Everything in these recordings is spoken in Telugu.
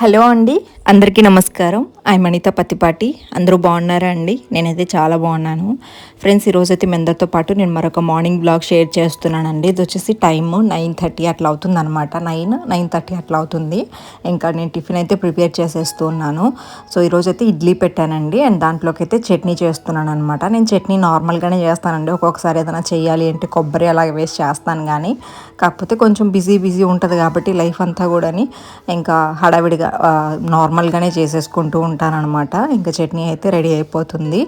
హలో అండి. అందరికీ నమస్కారం. ఐ మణిత పత్తిపాటి అందరూ బాగున్నారా అండి? నేనైతే చాలా బాగున్నాను. ఫ్రెండ్స్ ఈరోజు అయితే మీ అందరితో పాటు నేను మరొక మార్నింగ్ బ్లాగ్ షేర్ చేస్తున్నానండి. ఇది వచ్చేసి టైము నైన్ థర్టీ అట్లా అవుతుంది అనమాట నైన్ నైన్ థర్టీ అట్లా అవుతుంది. ఇంకా నేను టిఫిన్ అయితే ప్రిపేర్ చేసేస్తూ ఉన్నాను. సో ఈరోజు అయితే ఇడ్లీ పెట్టానండి. అండ్ దాంట్లోకి అయితే చట్నీ చేస్తున్నాను అనమాట నేను చట్నీ నార్మల్గానే చేస్తానండి. ఒక్కొక్కసారి ఏదైనా చేయాలి అంటే కొబ్బరి అలాగే వేసి చేస్తాను కానీ కాకపోతే కొంచెం బిజీ బిజీ ఉంటుంది కాబట్టి లైఫ్ అంతా కూడాని ఇంకా హడావిడిగా నార్మల్ నార్మల్గానే చేసేసుకుంటూ ఉంటానన్నమాట. ఇంకా చట్నీ అయితే రెడీ అయిపోతుంది.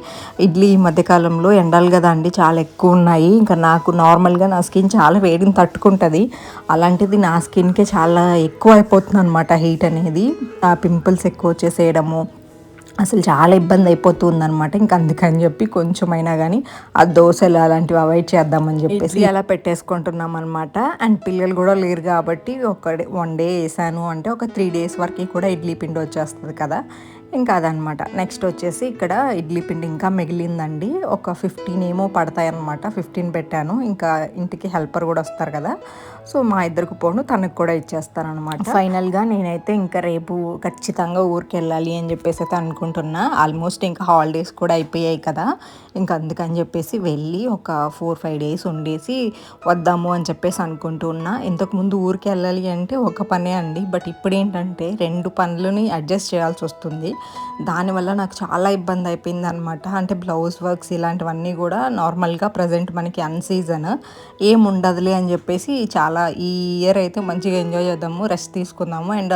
ఇడ్లీ ఈ మధ్యకాలంలో ఎండలు కదా అండి చాలా ఎక్కువ ఉన్నాయి. ఇంకా నాకు నార్మల్గా నా స్కిన్ చాలా వేడిని తట్టుకుంటుంది. అలాంటిది నా స్కిన్కే చాలా ఎక్కువ అయిపోతుంది అనమాట హీట్ అనేది. ఆ పింపుల్స్ ఎక్కువ వచ్చేసేయడము అసలు చాలా ఇబ్బంది అయిపోతుంది అనమాట ఇంకా అందుకని చెప్పి కొంచెమైనా కానీ ఆ దోశలు అలాంటివి అవాయిడ్ చేద్దామని చెప్పేసి అలా పెట్టేసుకుంటున్నాం అనమాట అండ్ పిల్లలు కూడా లేరు కాబట్టి ఒక వన్ డే వేసాను అంటే ఒక త్రీ డేస్ వరకు కూడా ఇడ్లీ పిండి వచ్చేస్తుంది కదా. ఇంకా అదనమాట నెక్స్ట్ వచ్చేసి ఇక్కడ ఇడ్లీ పిండి ఇంకా మిగిలిందండి. ఒక ఫిఫ్టీన్ ఏమో పడతాయి అనమాట ఫిఫ్టీన్ పెట్టాను. ఇంకా ఇంటికి హెల్పర్ కూడా వస్తారు కదా. సో మా ఇద్దరికి పోను తనకు కూడా ఇచ్చేస్తాను అనమాట ఫైనల్గా నేనైతే ఇంకా రేపు ఖచ్చితంగా ఊరికి వెళ్ళాలి అని చెప్పేసి అయితే అనుకుంటున్నా. ఆల్మోస్ట్ ఇంకా హాలిడేస్ కూడా అయిపోయాయి కదా. ఇంకా అందుకని చెప్పేసి వెళ్ళి ఒక ఫోర్ ఫైవ్ డేస్ ఉండేసి వద్దాము అని చెప్పేసి అనుకుంటున్నా ఇంతకుముందు ఊరికి వెళ్ళాలి అంటే ఒక పనే అండి. బట్ ఇప్పుడు ఏంటంటే రెండు పనులని అడ్జస్ట్ చేయాల్సి వస్తుంది. దానివల్ల నాకు చాలా ఇబ్బంది అయిపోయింది అనమాట అంటే బ్లౌజ్ వర్క్స్ ఇలాంటివన్నీ కూడా నార్మల్గా ప్రజెంట్ మనకి అన్సీజన్ ఏముండదులే అని చెప్పేసి చాలా ఈ ఇయర్ అయితే మంచిగా ఎంజాయ్ చేద్దాము రెస్ట్ తీసుకుందాము. అండ్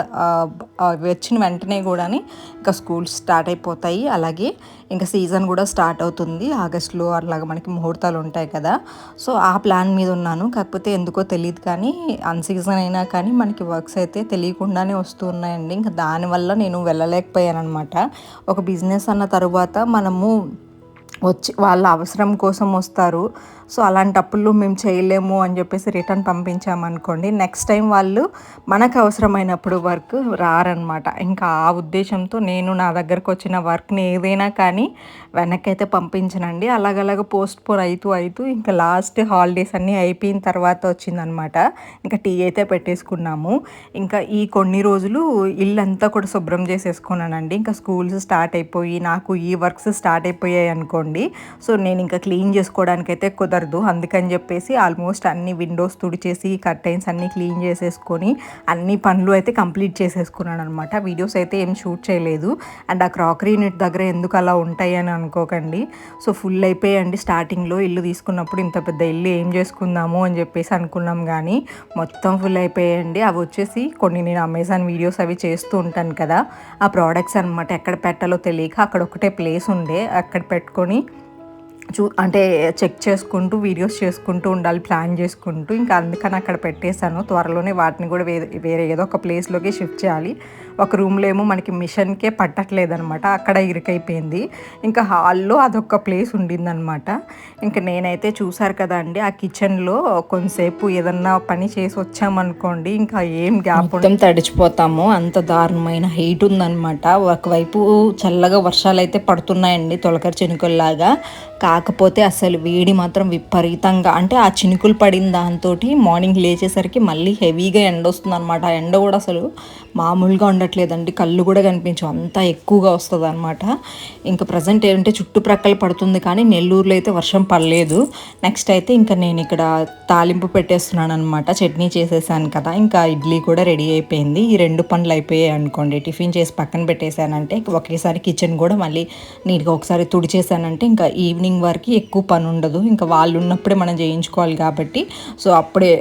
వచ్చిన వెంటనే కూడా ఇంకా స్కూల్స్ స్టార్ట్ అయిపోతాయి. అలాగే ఇంకా సీజన్ కూడా స్టార్ట్ అవుతుంది. ఆగస్టులో అలాగ మనకి ముహూర్తాలు ఉంటాయి కదా. సో ఆ ప్లాన్ మీద ఉన్నాను. కాకపోతే ఎందుకో తెలియదు కానీ అన్ సీజన్ అయినా కానీ మనకి వర్క్స్ అయితే తెలియకుండానే వస్తూ ఉన్నాయండి. ఇంకా దానివల్ల నేను వెళ్ళలేకపోయాను అనమాట ఒక బిజినెస్ అన్న తరువాత మనము వచ్చి వాళ్ళ అవసరం కోసం వస్తారు. సో అలాంటప్పుడు మేము చేయలేము అని చెప్పేసి రిటర్న్ పంపించామనుకోండి నెక్స్ట్ టైం వాళ్ళు మనకు అవసరమైనప్పుడు వర్క్ రారనమాట. ఇంకా ఆ ఉద్దేశంతో నేను నా దగ్గరకు వచ్చిన వర్క్ని ఏదైనా కానీ వెనక్కి అయితే పంపించనండి. అలాగలాగ పోస్ట్ పోన్ అవుతూ అవుతూ ఇంకా లాస్ట్ హాలిడేస్ అన్నీ అయిపోయిన తర్వాత వచ్చిందనమాట. ఇంకా టీ అయితే పెట్టేసుకున్నాము. ఇంకా ఈ కొన్ని రోజులు ఇల్లు అంతా కూడా శుభ్రం చేసేసుకున్నానండి. ఇంకా స్కూల్స్ స్టార్ట్ అయిపోయి నాకు ఈ వర్క్స్ స్టార్ట్ అయిపోయాయి అనుకోండి సో నేను ఇంకా క్లీన్ చేసుకోవడానికి అయితే కుదరదు అందుకని చెప్పేసి ఆల్మోస్ట్ అన్ని విండోస్ తుడిచేసి కర్టైన్స్ అన్నీ క్లీన్ చేసేసుకొని అన్ని పనులు అయితే కంప్లీట్ చేసేసుకున్నాను అనమాట వీడియోస్ అయితే ఏం షూట్ చేయలేదు. అండ్ ఆ క్రాకరీ నెట్ దగ్గర ఎందుకు అలా ఉంటాయి అని అనుకోకండి. సో ఫుల్ అయిపోయాయండి స్టార్టింగ్లో. ఇల్లు తీసుకున్నప్పుడు ఇంత పెద్ద ఇల్లు ఏం చేసుకుందాము అని చెప్పేసి అనుకున్నాం కానీ మొత్తం ఫుల్ అయిపోయాయండి అవి వచ్చేసి కొన్ని నేను అమెజాన్ వీడియోస్ అవి చేస్తూ ఉంటాను కదా. ఆ ప్రోడక్ట్స్ అనమాట ఎక్కడ పెట్టాలో తెలియక అక్కడ ఒకటే ప్లేస్ ఉండే. అక్కడ పెట్టుకొని చూ అంటే చెక్ చేసుకుంటూ వీడియోస్ చేసుకుంటూ ఉండాలి ప్లాన్ చేసుకుంటూ. ఇంకా అందుకని అక్కడ పెట్టేశాను. త్వరలోనే వాటిని కూడా వేరే వేరే ఏదో ఒక ప్లేస్లోకి షిఫ్ట్ చేయాలి. ఒక రూమ్లో ఏమో మనకి మిషన్కే పట్టట్లేదనమాట అక్కడ ఇరుకైపోయింది. ఇంకా హాల్లో అదొక ప్లేస్ ఉండిందనమాట. ఇంకా నేనైతే చూసారు కదా అండి ఆ కిచెన్లో కొంతసేపు ఏదన్నా పని చేసి వచ్చామనుకోండి ఇంకా ఏం గ్యాప్ మొత్తం తడిచిపోతాము అంత దారుణమైన హీట్ ఉందన్నమాట ఒకవైపు చల్లగా వర్షాలు అయితే పడుతున్నాయండి తొలకర చినుకుల్లాగా. కాకపోతే అసలు వేడి మాత్రం విపరీతంగా అంటే ఆ చినుకులు పడిన దాంతో మార్నింగ్ లేచేసరికి మళ్ళీ హెవీగా ఎండ వస్తుంది అనమాట ఆ ఎండ కూడా అసలు మామూలుగా కనపడట్లేదండి. కళ్ళు కూడా కనిపించవు. అంతా ఎక్కువగా వస్తుంది అనమాట ఇంకా ప్రజెంట్ ఏంటంటే చుట్టుప్రక్కల పడుతుంది కానీ నెల్లూరులో అయితే వర్షం పడలేదు. నెక్స్ట్ అయితే ఇంకా నేను ఇక్కడ తాలింపు పెట్టేస్తున్నాను అనమాట చట్నీ చేసేసాను కదా. ఇంకా ఇడ్లీ కూడా రెడీ అయిపోయింది. ఈ రెండు పనులు అయిపోయాయి అనుకోండి. టిఫిన్ చేసి పక్కన పెట్టేశానంటే ఒకేసారి కిచెన్ కూడా మళ్ళీ నీట్గా ఒకసారి తుడిచేసానంటే ఇంకా ఈవినింగ్ వరకు ఎక్కువ పని ఉండదు. ఇంకా వాళ్ళు ఉన్నప్పుడే మనం చేయించుకోవాలి కాబట్టి. సో అప్పుడే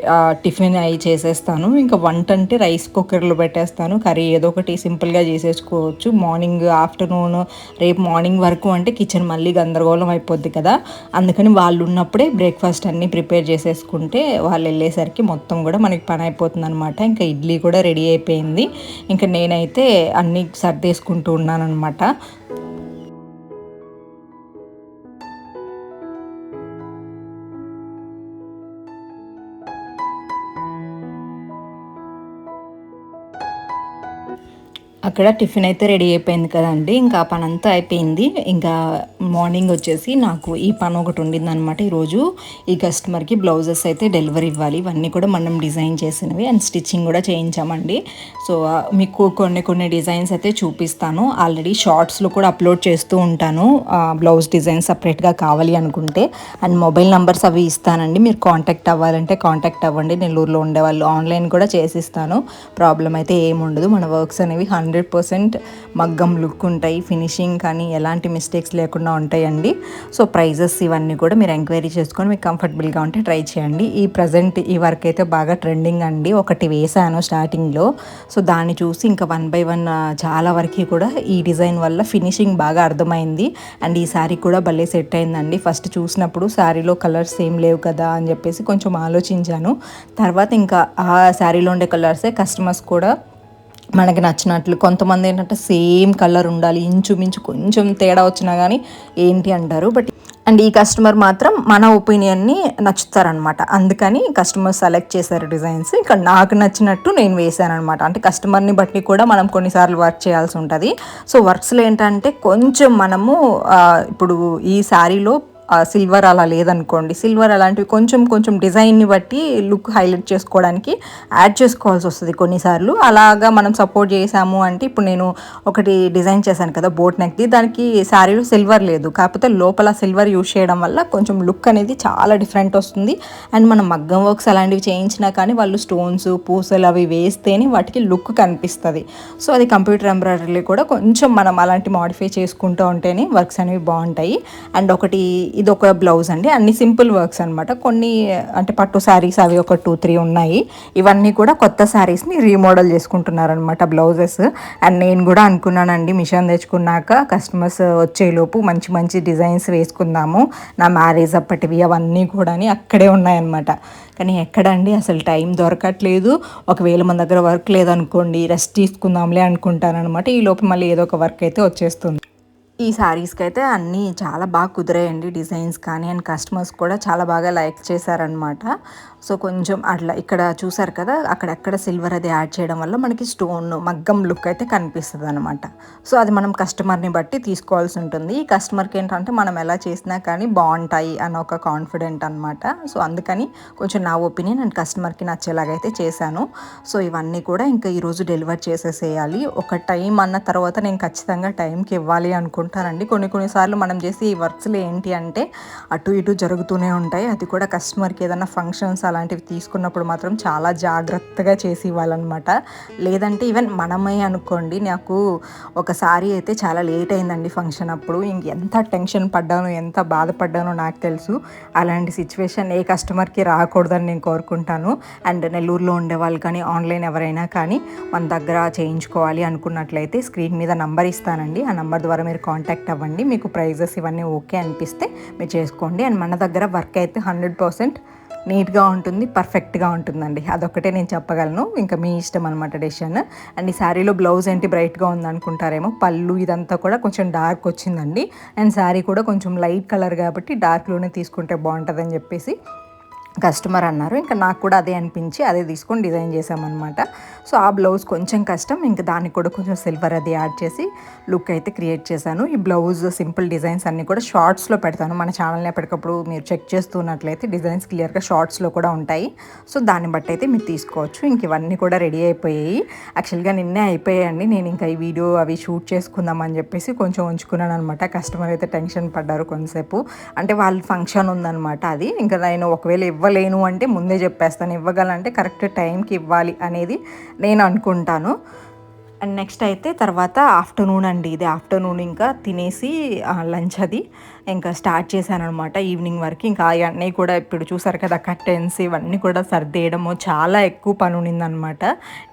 టిఫిన్ అవి చేసేస్తాను. ఇంకా వంట అంటే రైస్ కుక్కర్లో పెట్టేస్తాను. కర్రీ ఏదో ఒకటి సింపుల్గా చేసేసుకోవచ్చు. మార్నింగ్ ఆఫ్టర్నూన్ రేపు మార్నింగ్ వరకు అంటే కిచెన్ మళ్ళీ గందరగోళం అయిపోద్ది కదా. అందుకని వాళ్ళు ఉన్నప్పుడే బ్రేక్ఫాస్ట్ అన్నీ ప్రిపేర్ చేసేసుకుంటే వాళ్ళు వెళ్ళేసరికి మొత్తం కూడా మనకి పని అయిపోతుంది అనమాట ఇంకా ఇడ్లీ కూడా రెడీ అయిపోయింది. ఇంకా నేనైతే అన్నీ సర్దేసుకుంటూ ఉన్నాను అనమాట అక్కడ టిఫిన్ అయితే రెడీ అయిపోయింది కదండి. ఇంకా పనంతా పని అంతా అయిపోయింది. ఇంకా మార్నింగ్ వచ్చేసి నాకు ఈ పని ఒకటి ఉండింది అనమాట ఈరోజు. ఈ కస్టమర్కి బ్లౌజెస్ అయితే డెలివరీ ఇవ్వాలి. ఇవన్నీ కూడా మనం డిజైన్ చేసినవి అండ్ స్టిచ్చింగ్ కూడా చేయించామండి. సో మీకు కొన్ని కొన్ని డిజైన్స్ అయితే చూపిస్తాను. ఆల్రెడీ షార్ట్స్లో కూడా అప్లోడ్ చేస్తూ ఉంటాను. బ్లౌజ్ డిజైన్ సపరేట్గా కావాలి అనుకుంటే. అండ్ మొబైల్ నెంబర్స్ అవి ఇస్తానండి. మీరు కాంటాక్ట్ అవ్వాలంటే కాంటాక్ట్ అవ్వండి. నెల్లూరులో ఉండేవాళ్ళు ఆన్లైన్ కూడా చేసిస్తాను. ప్రాబ్లం అయితే ఏముండదు మన వర్క్స్ అనేవి హండ్రెడ్ పర్సెంట్ మగ్గం లుక్ ఉంటాయి. ఫినిషింగ్ కానీ ఎలాంటి మిస్టేక్స్ లేకుండా ఉంటాయండి. సో ప్రైజెస్ ఇవన్నీ కూడా మీరు ఎంక్వైరీ చేసుకొని మీకు కంఫర్టబుల్గా ఉంటే ట్రై చేయండి. ఈ ప్రజెంట్ ఈ వర్క్ అయితే బాగా ట్రెండింగ్ అండి. ఒకటి వేసాను స్టార్టింగ్లో. సో దాన్ని చూసి ఇంకా వన్ బై వన్ చాలా వరకు కూడా ఈ డిజైన్ వల్ల ఫినిషింగ్ బాగా అర్థమైంది. అండ్ ఈ శారీ కూడా భలే సెట్ అయిందండి. ఫస్ట్ చూసినప్పుడు శారీలో కలర్స్ ఏం లేవు కదా అని చెప్పేసి కొంచెం ఆలోచించాను. తర్వాత ఇంకా ఆ శారీలో ఉండే కలర్సే కస్టమర్స్ కూడా మనకి నచ్చినట్లు కొంతమంది ఏంటంటే సేమ్ కలర్ ఉండాలి ఇంచుమించు కొంచెం తేడా వచ్చినా కానీ ఏంటి అంటారు. బట్ అండ్ ఈ కస్టమర్ మాత్రం మన ఒపీనియన్ని నచ్చుతారనమాట. అందుకని కస్టమర్ సెలెక్ట్ చేశారు డిజైన్స్. ఇక్కడ నాకు నచ్చినట్టు నేను వేసాను అనమాట అంటే కస్టమర్ని బట్టి కూడా మనం కొన్నిసార్లు వర్క్ చేయాల్సి ఉంటుంది. సో వర్క్స్లో ఏంటంటే కొంచెం మనము ఇప్పుడు ఈ శారీలో సిల్వర్ అలా లేదనుకోండి. సిల్వర్ అలాంటివి కొంచెం కొంచెం డిజైన్ని బట్టి లుక్ హైలైట్ చేసుకోవడానికి యాడ్ చేసుకోవాల్సి వస్తుంది కొన్నిసార్లు. అలాగా మనం సపోర్ట్ చేసాము అంటే ఇప్పుడు నేను ఒకటి డిజైన్ చేశాను కదా బోట్ నెక్ది దానికి శారీలో సిల్వర్ లేదు. కాకపోతే లోపల సిల్వర్ యూజ్ చేయడం వల్ల కొంచెం లుక్ అనేది చాలా డిఫరెంట్ వస్తుంది. అండ్ మనం మగ్గం వర్క్స్ అలాంటివి చేయించినా కానీ వాళ్ళు స్టోన్స్ పూసలు అవి వేస్తేనే వాటికి లుక్ కనిపిస్తుంది. సో అది కంప్యూటర్ ఎంబ్రాయిడరీ కూడా కొంచెం మనం అలాంటి మాడిఫై చేసుకుంటూ ఉంటేనే వర్క్స్ అనేవి బాగుంటాయి. అండ్ ఒకటి ఇది ఒక బ్లౌజ్ అండి. అన్ని సింపుల్ వర్క్స్ అనమాట కొన్ని అంటే పట్టు శారీస్ అవి ఒక టూ త్రీ ఉన్నాయి. ఇవన్నీ కూడా కొత్త శారీస్ని రీమోడల్ చేసుకుంటున్నారనమాట బ్లౌజెస్. అండ్ నేను కూడా అనుకున్నానండి మిషన్ తెచ్చుకున్నాక కస్టమర్స్ వచ్చేలోపు మంచి మంచి డిజైన్స్ వేసుకుందాము. నా మ్యారేజ్ అప్పటివి అవన్నీ కూడా అక్కడే ఉన్నాయన్నమాట. కానీ ఎక్కడండి? అసలు టైం దొరకట్లేదు. ఒకవేళ మన దగ్గర వర్క్ లేదనుకోండి రెస్ట్ తీసుకుందాంలే అనుకుంటానమాట ఈ లోపు మళ్ళీ ఏదో ఒక వర్క్ అయితే వచ్చేస్తుంది. ఈ శారీస్కి అయితే అన్నీ చాలా బాగా కుదిరాయండి డిజైన్స్ కానీ అండ్ కస్టమర్స్ కూడా చాలా బాగా లైక్ చేశారనమాట సో కొంచెం అట్లా ఇక్కడ చూసారు కదా అక్కడక్కడ సిల్వర్ అది యాడ్ చేయడం వల్ల మనకి స్టోన్ మగ్గం లుక్ అయితే కనిపిస్తుంది అనమాట సో అది మనం కస్టమర్ని బట్టి తీసుకోవాల్సి ఉంటుంది. ఈ కస్టమర్కి ఏంటంటే మనం ఎలా చేసినా కానీ బాగుంటాయి అన్న ఒక కాన్ఫిడెంట్ అనమాట సో అందుకని కొంచెం నా ఒపీనియన్ అండ్ కస్టమర్కి నచ్చేలాగైతే చేశాను. సో ఇవన్నీ కూడా ఇంకా ఈరోజు డెలివర్ చేసేసేయాలి. ఒక టైం అన్న తర్వాత నేను ఖచ్చితంగా టైంకి ఇవ్వాలి అనుకుంటానండి. కొన్ని కొన్నిసార్లు మనం చేసే ఈ వర్క్స్లో ఏంటి అంటే అటు ఇటు జరుగుతూనే ఉంటాయి. అది కూడా కస్టమర్కి ఏదైనా ఫంక్షన్స్ అలా అలాంటివి తీసుకున్నప్పుడు మాత్రం చాలా జాగ్రత్తగా చేసి ఇవ్వాలన్నమాట లేదంటే ఈవెన్ మనమే అనుకోండి నాకు ఒకసారి అయితే చాలా లేట్ అయిందండి ఫంక్షన్ అప్పుడు. ఇంక ఎంత టెన్షన్ పడ్డాను ఎంత బాధపడ్డానో నాకు తెలుసు. అలాంటి సిచ్యువేషన్ ఏ కస్టమర్కి రాకూడదని నేను కోరుకుంటాను. అండ్ నెల్లూరులో ఉండే వాళ్ళు కానీ ఆన్లైన్ ఎవరైనా కానీ మన దగ్గర చేయించుకోవాలి అనుకున్నట్లయితే స్క్రీన్ మీద నంబర్ ఇస్తానండి. ఆ నంబర్ ద్వారా మీరు కాంటాక్ట్ అవ్వండి. మీకు ప్రైజెస్ ఇవన్నీ ఓకే అనిపిస్తే మీరు చేసుకోండి. అండ్ మన దగ్గర వర్క్ అయితే హండ్రెడ్ పర్సెంట్ నీట్గా ఉంటుంది పర్ఫెక్ట్గా ఉంటుందండి. అదొక్కటే నేను చెప్పగలను. ఇంకా మీ ఇష్టం అనమాట డెసిషన్. అండ్ ఈ శారీలో బ్లౌజ్ ఏంటి బ్రైట్గా ఉందనుకుంటారేమో పళ్ళు ఇదంతా కూడా కొంచెం డార్క్ వచ్చిందండి. అండ్ శారీ కూడా కొంచెం లైట్ కలర్ కాబట్టి డార్క్లోనే తీసుకుంటే బాగుంటుందని చెప్పేసి కస్టమర్ అన్నారు. ఇంకా నాకు కూడా అదే అనిపించి అదే తీసుకొని డిజైన్ చేసామన్నమాట సో ఆ బ్లౌజ్ కొంచెం కష్టం. ఇంకా దానికి కూడా కొంచెం సిల్వర్ అది యాడ్ చేసి లుక్ అయితే క్రియేట్ చేశాను. ఈ బ్లౌజ్ సింపుల్ డిజైన్స్ అన్నీ కూడా షార్ట్స్లో పెడతాను. మన ఛానల్ని ఎప్పటికప్పుడు మీరు చెక్ చేస్తున్నట్లయితే డిజైన్స్ క్లియర్గా షార్ట్స్లో కూడా ఉంటాయి. సో దాన్ని బట్టి అయితే మీరు తీసుకోవచ్చు. ఇంక ఇవన్నీ కూడా రెడీ అయిపోయాయి. యాక్చువల్గా నిన్నే అయిపోయాయండి. నేను ఇంకా ఈ వీడియో అవి షూట్ చేసుకుందామని చెప్పేసి కొంచెం ఉంచుకున్నాను అనమాట కస్టమర్ అయితే టెన్షన్ పడ్డారు కొంతసేపు. అంటే వాళ్ళ ఫంక్షన్ ఉందన్నమాట అది. ఇంకా నేను ఒకవేళ ఇవ్వలేను అంటే ముందే చెప్పేస్తాను. ఇవ్వగలంటే కరెక్ట్ టైంకి ఇవ్వాలి అనేది నేను అనుకుంటాను. అండ్ నెక్స్ట్ అయితే తర్వాత ఆఫ్టర్నూన్ అండి. ఇది ఆఫ్టర్నూన్ ఇంకా తినేసి లంచ్ అది. ఇంకా స్టార్ట్ చేశాను అనమాట ఈవినింగ్ వరకు. ఇంకా అవన్నీ కూడా ఇప్పుడు చూసారు కదా కర్టెన్స్ ఇవన్నీ కూడా సర్దేయడము చాలా ఎక్కువ పని ఉన్నిందనమాట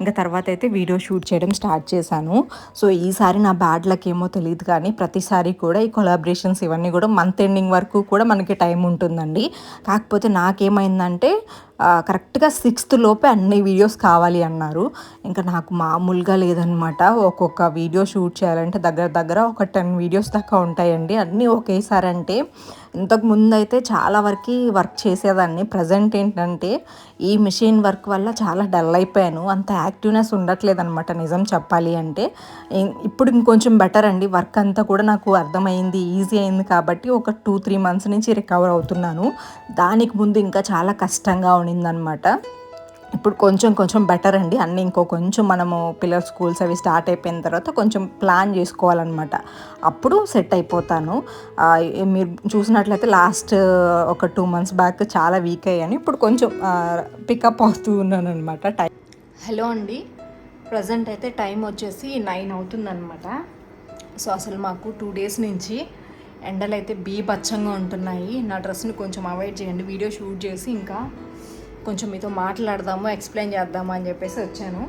ఇంకా తర్వాత అయితే వీడియో షూట్ చేయడం స్టార్ట్ చేశాను. సో ఈసారి నా బ్యాడ్ లక్ ఏమో తెలియదు కానీ ప్రతిసారి కూడా ఈ కొలాబరేషన్స్ ఇవన్నీ కూడా మంత్ ఎండింగ్ వరకు కూడా మనకి టైం ఉంటుందండి. కాకపోతే నాకేమైందంటే కరెక్ట్గా సిక్స్త్ లోపే అన్ని వీడియోస్ కావాలి అన్నారు. ఇంకా నాకు మామూలుగా లేదనమాట ఒక్కొక్క వీడియో షూట్ చేయాలంటే దగ్గర దగ్గర ఒక టెన్ వీడియోస్ దాకా ఉంటాయండి. అన్నీ ఒకేసారి అంటే ఇంతకు ముందు అయితే చాలా వరకు వర్క్ చేసేదాన్ని. ప్రజెంట్ ఏంటంటే ఈ మిషన్ వర్క్ వల్ల చాలా డల్ అయిపోయాను. అంత యాక్టివ్నెస్ ఉండట్లేదు అనమాట నిజం చెప్పాలి అంటే. ఇప్పుడు ఇంకొంచెం బెటర్ అండి. వర్క్ అంతా కూడా నాకు అర్థమైంది ఈజీ అయింది కాబట్టి ఒక టూ త్రీ మంత్స్ నుంచి రికవర్ అవుతున్నాను. దానికి ముందు ఇంకా చాలా కష్టంగా ఉండిందనమాట ఇప్పుడు కొంచెం కొంచెం బెటర్ అండి. అన్నీ ఇంకో కొంచెం మనము పిల్లల స్కూల్స్ అవి స్టార్ట్ అయిపోయిన తర్వాత కొంచెం ప్లాన్ చేసుకోవాలన్నమాట. అప్పుడు సెట్ అయిపోతాను. మీరు చూసినట్లయితే లాస్ట్ ఒక టూ మంత్స్ బ్యాక్ చాలా వీక్ అయ్యాను. ఇప్పుడు కొంచెం పికప్ అవుతూ ఉన్నాను అనమాట టైం హలో అండి. ప్రజెంట్ అయితే టైం వచ్చేసి నైన్ అవుతుందన్నమాట. సో అసలు మాకు టూ డేస్ నుంచి ఎండలు అయితే బీభత్సంగా ఉంటున్నాయి. నా డ్రెస్ని కొంచెం అవాయిడ్ చేయండి. వీడియో షూట్ చేసి ఇంకా కొంచెం మీతో మాట్లాడదాము ఎక్స్ప్లెయిన్ చేద్దాము అని చెప్పేసి వచ్చాను.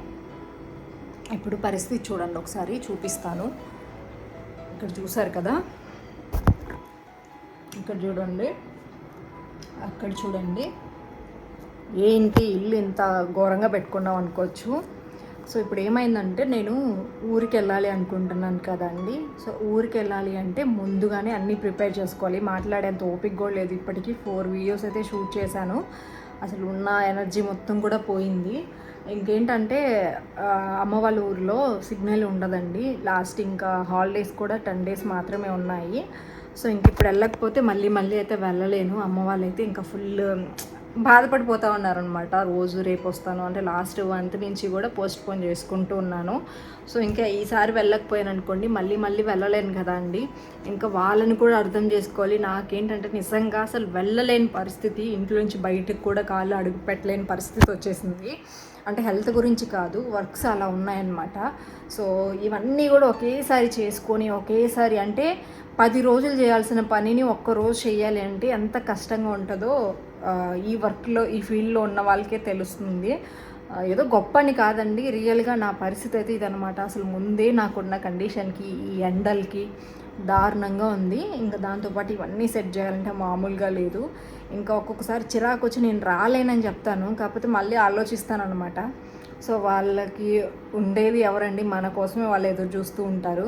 ఇప్పుడు పరిస్థితి చూడండి ఒకసారి చూపిస్తాను. ఇక్కడ చూసారు కదా? ఇక్కడ చూడండి. అక్కడ చూడండి. ఏంటి ఇల్లు ఇంత ఘోరంగా పెట్టుకున్నాం అనుకోవచ్చు. సో ఇప్పుడు ఏమైందంటే నేను ఊరికి వెళ్ళాలి అనుకుంటున్నాను కదండి. సో ఊరికి వెళ్ళాలి అంటే ముందుగానే అన్నీ ప్రిపేర్ చేసుకోవాలి. మాట్లాడేంత ఓపిక కూడా లేదు. ఇప్పటికీ ఫోర్ వీడియోస్ అయితే షూట్ చేశాను. అసలు ఉన్న ఎనర్జీ మొత్తం కూడా పోయింది. ఇంకేంటంటే అమ్మ వాళ్ళ ఊరిలో సిగ్నల్ ఉండదండి. లాస్ట్ ఇంకా హాలిడేస్ కూడా టెన్ డేస్ మాత్రమే ఉన్నాయి. సో ఇంక ఇప్పుడు వెళ్ళకపోతే మళ్ళీ మళ్ళీ అయితే వెళ్ళలేను. అమ్మ వాళ్ళైతే ఇంకా ఫుల్ బాధపడిపోతూ ఉన్నారనమాట రోజు రేపు వస్తాను అంటే లాస్ట్ మంత్ నుంచి కూడా పోస్ట్ పోన్ చేసుకుంటూ ఉన్నాను. సో ఇంకా ఈసారి వెళ్ళకపోయాను అనుకోండి మళ్ళీ మళ్ళీ వెళ్ళలేను కదా అండి. ఇంకా వాళ్ళని కూడా అర్థం చేసుకోవాలి. నాకేంటంటే నిజంగా అసలు వెళ్ళలేని పరిస్థితి ఇంట్లో నుంచి బయటకు కూడా కాళ్ళు అడుగు పెట్టలేని పరిస్థితి వచ్చేసింది. అంటే హెల్త్ గురించి కాదు వర్క్స్ అలా ఉన్నాయన్నమాట. సో ఇవన్నీ కూడా ఒకేసారి చేసుకొని ఒకేసారి అంటే పది రోజులు చేయాల్సిన పనిని ఒక్కరోజు చేయాలి అంటే ఎంత కష్టంగా ఉంటుందో ఈ వర్క్లో ఈ ఫీల్డ్లో ఉన్న వాళ్ళకే తెలుస్తుంది. ఏదో గొప్ప అని కాదండి. రియల్గా నా పరిస్థితి అయితే ఇదనమాట అసలు ముందే నాకున్న కండిషన్కి ఈ ఎండల్కి దారుణంగా ఉంది. ఇంకా దాంతోపాటు ఇవన్నీ సెట్ చేయాలంటే మామూలుగా లేదు. ఇంకా ఒక్కొక్కసారి చిరాకు వచ్చి నేను రాలేనని చెప్తాను. కాకపోతే మళ్ళీ ఆలోచిస్తాను అనమాట సో వాళ్ళకి ఉండేది ఎవరండి? మన కోసమే వాళ్ళు ఎదురు చూస్తూ ఉంటారు.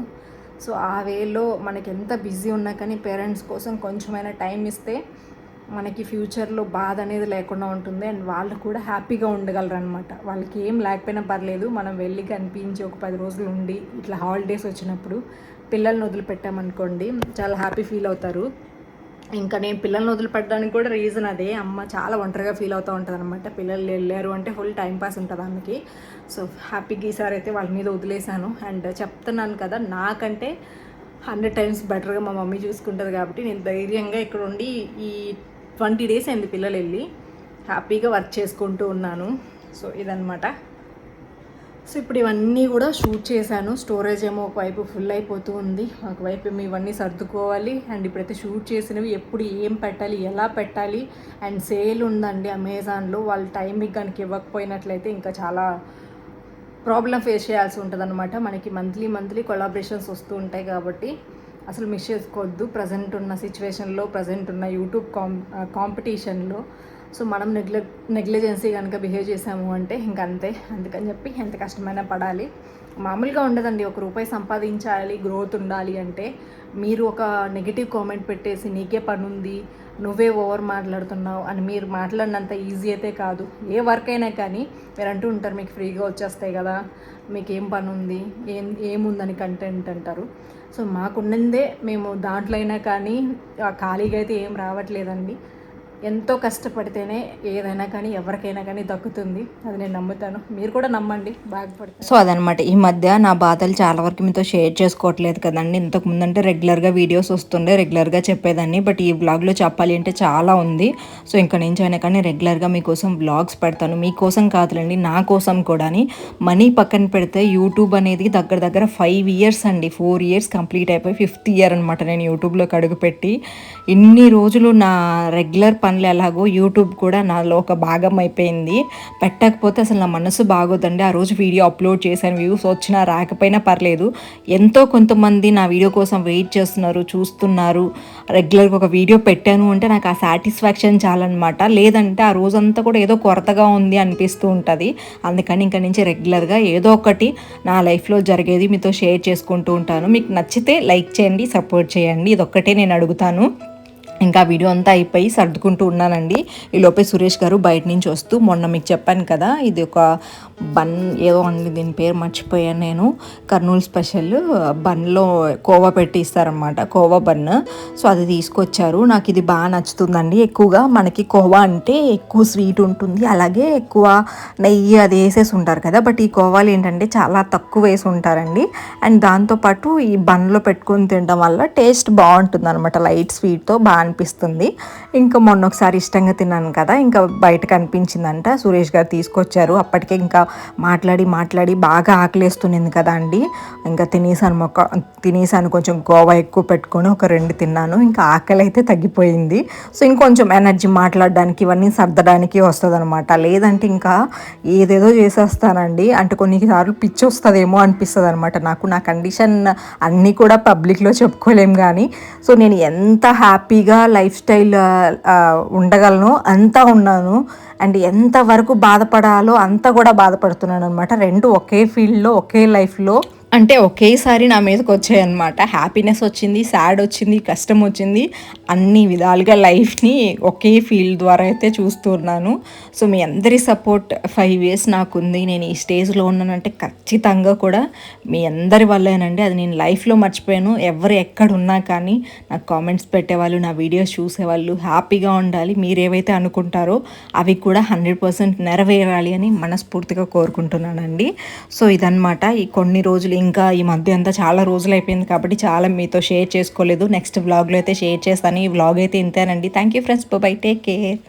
సో ఆ వేలో మనకి ఎంత బిజీ ఉన్నా కానీ పేరెంట్స్ కోసం కొంచెమైనా టైం ఇస్తే మనకి ఫ్యూచర్లో బాధ అనేది లేకుండా ఉంటుంది. అండ్ వాళ్ళు కూడా హ్యాపీగా ఉండగలరు అనమాట వాళ్ళకి ఏం లేకపోయినా పర్లేదు. మనం వెళ్ళి కనిపించి ఒక పది రోజులు ఉండి ఇట్లా హాలిడేస్ వచ్చినప్పుడు పిల్లల్ని వదిలిపెట్టామనుకోండి చాలా హ్యాపీ ఫీల్ అవుతారు. ఇంకా నేను పిల్లల్ని వదిలిపెట్టడానికి కూడా రీజన్ అదే. అమ్మ చాలా ఒంటరిగా ఫీల్ అవుతూ ఉంటుంది అనమాట పిల్లలు వెళ్ళారు అంటే ఫుల్ టైం పాస్ ఉంటుంది ఆమెకి. సో హ్యాపీగా ఈసారి అయితే వాళ్ళ మీద వదిలేశాను. అండ్ చెప్తున్నాను కదా నాకంటే హండ్రెడ్ టైమ్స్ బెటర్గా మా మమ్మీ చూసుకుంటుంది కాబట్టి నేను ధైర్యంగా ఇక్కడ ఉండి ఈ ట్వంటీ డేస్ అయింది పిల్లలు వెళ్ళి హ్యాపీగా వర్క్ చేసుకుంటూ ఉన్నాను. సో ఇదనమాట సో ఇప్పుడు ఇవన్నీ కూడా షూట్ చేశాను. స్టోరేజ్ ఏమో ఒకవైపు ఫుల్ అయిపోతూ ఉంది. ఒకవైపు మేము ఇవన్నీ సర్దుకోవాలి. అండ్ ఇప్పుడైతే షూట్ చేసినవి ఎప్పుడు ఏం పెట్టాలి ఎలా పెట్టాలి అండ్ సేల్ ఉందండి అమెజాన్లో. వాళ్ళ టైంకి కనుక ఇవ్వకపోయినట్లయితే ఇంకా చాలా ప్రాబ్లం ఫేస్ చేయాల్సి ఉంటుంది అనమాట మనకి మంత్లీ మంత్లీ కొలాబరేషన్స్ వస్తూ ఉంటాయి కాబట్టి. అసలు మిస్ చేసుకోవద్దు. ప్రజెంట్ ఉన్న సిచ్యువేషన్లో ప్రజెంట్ ఉన్న యూట్యూబ్ కాం కాంపిటీషన్లో సో మనం నెగ్లె నెగ్లిజెన్సీ కనుక బిహేవ్ చేసాము అంటే ఇంక అంతే. అందుకని చెప్పి ఎంత కష్టమైనా పడాలి. మామూలుగా ఉండదండి. ఒక రూపాయి సంపాదించాలి గ్రోత్ ఉండాలి అంటే మీరు ఒక నెగిటివ్ కామెంట్ పెట్టేసి నీకే పని ఉంది నువ్వే ఓవర్ మాట్లాడుతున్నావు అని మీరు మాట్లాడినంత ఈజీ అయితే కాదు. ఏ వర్క్ అయినా కానీ మీరు అంటూ ఉంటారు మీకు ఫ్రీగా వచ్చేస్తాయి కదా మీకు ఏం పని ఉంది ఏం ఏముందని కంటెంట్ అంటారు. సో మాకున్నదే మేము దాంట్లో అయినా కానీ ఖాళీగా అయితే ఏం రావట్లేదండి. ఎంతో కష్టపడితేనే ఏదైనా కానీ ఎవరికైనా కానీ దక్కుతుంది. అది నేను నమ్ముతాను. మీరు కూడా నమ్మండి. బాగుపడతాను సో అదనమాట ఈ మధ్య నా బాధలు చాలా వరకు మీతో షేర్ చేసుకోవట్లేదు కదండి. ఇంతకు ముందంటే రెగ్యులర్గా వీడియోస్ వస్తుండే రెగ్యులర్గా చెప్పేదాన్ని. బట్ ఈ బ్లాగ్లో చెప్పాలి అంటే చాలా ఉంది. సో ఇంకా నుంచి అయినా కానీ రెగ్యులర్గా మీకోసం బ్లాగ్స్ పెడతాను. మీకోసం కాదులండి నా కోసం కూడా మనీ పక్కన పెడితే యూట్యూబ్ అనేది దగ్గర దగ్గర ఫైవ్ ఇయర్స్ అండి. ఫోర్ ఇయర్స్ కంప్లీట్ అయిపోయి ఫిఫ్త్ ఇయర్ అనమాట నేను యూట్యూబ్లోకి అడుగుపెట్టి. ఇన్ని రోజులు నా రెగ్యులర్ పని పనులు ఎలాగో యూట్యూబ్ కూడా నాలో ఒక భాగం అయిపోయింది. పెట్టకపోతే అసలు నా మనసు బాగోదండి. ఆ రోజు వీడియో అప్లోడ్ చేశాను వ్యూస్ వచ్చినా రాకపోయినా పర్లేదు. ఎంతో కొంతమంది నా వీడియో కోసం వెయిట్ చేస్తున్నారు చూస్తున్నారు. రెగ్యులర్గా ఒక వీడియో పెట్టాను అంటే నాకు ఆ సాటిస్ఫాక్షన్ చాలన్నమాట. లేదంటే ఆ రోజంతా కూడా ఏదో కొరతగా ఉంది అనిపిస్తూ ఉంటుంది. అందుకని ఇంకా నుంచి రెగ్యులర్గా ఏదో ఒకటి నా లైఫ్లో జరిగేది మీతో షేర్ చేసుకుంటూ ఉంటాను. మీకు నచ్చితే లైక్ చేయండి సపోర్ట్ చేయండి. ఇదొక్కటే నేను అడుగుతాను. ఇంకా వీడియో అంతా అయిపోయి సర్దుకుంటూ ఉన్నానండి. ఈ లోపే సురేష్ గారు బయట నుంచి వస్తూ మొన్న మీకు చెప్పాను కదా ఇది ఒక బన్ ఏదో అండి దీని పేరు మర్చిపోయాను నేను. కర్నూలు స్పెషల్ బన్లో కోవా పెట్టి ఇస్తారనమాట కోవా బన్. సో అది తీసుకొచ్చారు. నాకు ఇది బాగా నచ్చుతుందండి. ఎక్కువగా మనకి కోవా అంటే ఎక్కువ స్వీట్ ఉంటుంది. అలాగే ఎక్కువ నెయ్యి అది వేసేసి ఉంటారు కదా. బట్ ఈ కోవాలు ఏంటంటే చాలా తక్కువ వేసి ఉంటారండి. అండ్ దాంతోపాటు ఈ బన్లో పెట్టుకొని తినడం వల్ల టేస్ట్ బాగుంటుంది అనమాట లైట్ స్వీట్తో బాగా అనిపిస్తుంది. ఇంకా మొన్న ఒకసారి ఇష్టంగా తిన్నాను కదా. ఇంకా బయట కనిపించిందంట సురేష్ గారు తీసుకొచ్చారు. అప్పటికే ఇంకా మాట్లాడి మాట్లాడి బాగా ఆకలేస్తుంది కదా అండి. ఇంకా తినేసాను మొక్క తినేసాను కొంచెం గోవా ఎక్కువ పెట్టుకొని ఒక రెండు తిన్నాను. ఇంకా ఆకలి అయితే తగ్గిపోయింది. సో ఇంకొంచెం ఎనర్జీ మాట్లాడడానికి ఇవన్నీ సర్దడానికి వస్తుంది అనమాట లేదంటే ఇంకా ఏదేదో చేసేస్తానండి. అంటే కొన్నిసార్లు పిచ్చి వస్తుందేమో అనిపిస్తుంది అనమాట నాకు నా కండిషన్ అన్నీ కూడా పబ్లిక్లో చెప్పుకోలేం కానీ సో నేను ఎంత హ్యాపీగా లైఫ్ స్టైల్ ఉండగలను అంతా ఉన్నాను. అండ్ ఎంతవరకు బాధపడాలో అంత కూడా బాధపడుతున్నాను అనమాట రెండు ఒకే ఫీల్డ్లో ఒకే లైఫ్లో అంటే ఒకేసారి నా మీదకి వచ్చాయన్నమాట హ్యాపీనెస్ వచ్చింది సాడ్ వచ్చింది కష్టం వచ్చింది. అన్ని విధాలుగా లైఫ్ని ఒకే ఫీల్డ్ ద్వారా అయితే చూస్తున్నాను సో మీ అందరి సపోర్ట్ ఫైవ్ ఇయర్స్ నాకు ఉంది నేను ఈ స్టేజ్లో ఉన్నానంటే ఖచ్చితంగా కూడా మీ అందరి వల్లేనండి. అది నేను లైఫ్లో మర్చిపోయాను. ఎవరు ఎక్కడ ఉన్నా కానీ నాకు కామెంట్స్ పెట్టేవాళ్ళు నా వీడియోస్ చూసేవాళ్ళు హ్యాపీగా ఉండాలి. మీరు ఏవైతే అనుకుంటారో అవి కూడా హండ్రెడ్ పర్సెంట్ నెరవేరాలి అని మనస్ఫూర్తిగా కోరుకుంటున్నానండి. సో ఇదనమాట ఈ కొన్ని రోజులు ఇంకా ఈ మధ్య అంతా చాలా రోజులు అయిపోయింది కాబట్టి చాలా మీతో షేర్ చేసుకోలేదు. నెక్స్ట్ వ్లాగ్లో అయితే షేర్ చేస్తాను. ఈ వ్లాగ్ అయితే ఇంతేనండి. Thank you friends bye. Take care.